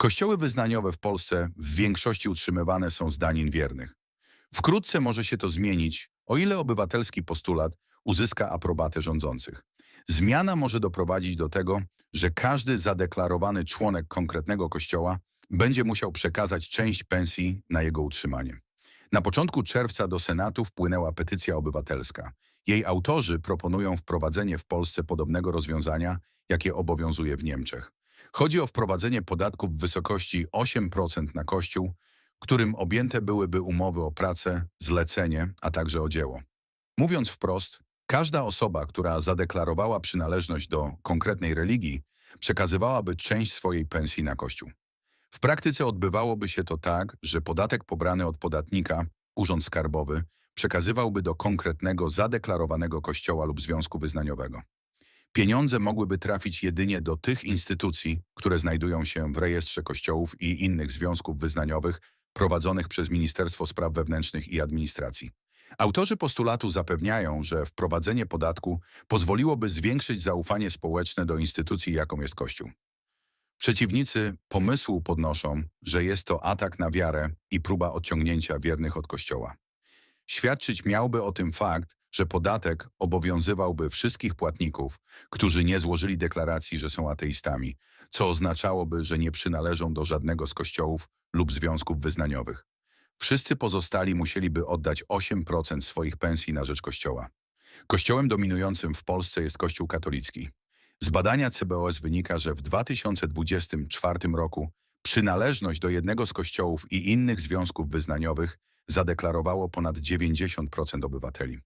Kościoły wyznaniowe w Polsce w większości utrzymywane są z danin wiernych. Wkrótce może się to zmienić, o ile obywatelski postulat uzyska aprobatę rządzących. Zmiana może doprowadzić do tego, że każdy zadeklarowany członek konkretnego kościoła będzie musiał przekazać część pensji na jego utrzymanie. Na początku czerwca do Senatu wpłynęła petycja obywatelska. Jej autorzy proponują wprowadzenie w Polsce podobnego rozwiązania, jakie obowiązuje w Niemczech. Chodzi o wprowadzenie podatków w wysokości 8% na Kościół, którym objęte byłyby umowy o pracę, zlecenie, a także o dzieło. Mówiąc wprost, każda osoba, która zadeklarowała przynależność do konkretnej religii, przekazywałaby część swojej pensji na Kościół. W praktyce odbywałoby się to tak, że podatek pobrany od podatnika, Urząd Skarbowy, przekazywałby do konkretnego zadeklarowanego kościoła lub związku wyznaniowego. Pieniądze mogłyby trafić jedynie do tych instytucji, które znajdują się w rejestrze kościołów i innych związków wyznaniowych prowadzonych przez Ministerstwo Spraw Wewnętrznych i Administracji. Autorzy postulatu zapewniają, że wprowadzenie podatku pozwoliłoby zwiększyć zaufanie społeczne do instytucji, jaką jest Kościół. Przeciwnicy pomysłu podnoszą, że jest to atak na wiarę i próba odciągnięcia wiernych od Kościoła. Świadczyć miałby o tym fakt, że podatek obowiązywałby wszystkich płatników, którzy nie złożyli deklaracji, że są ateistami, co oznaczałoby, że nie przynależą do żadnego z kościołów lub związków wyznaniowych. Wszyscy pozostali musieliby oddać 8% swoich pensji na rzecz Kościoła. Kościołem dominującym w Polsce jest Kościół katolicki. Z badania CBOS wynika, że w 2024 roku przynależność do jednego z kościołów i innych związków wyznaniowych zadeklarowało ponad 90% obywateli.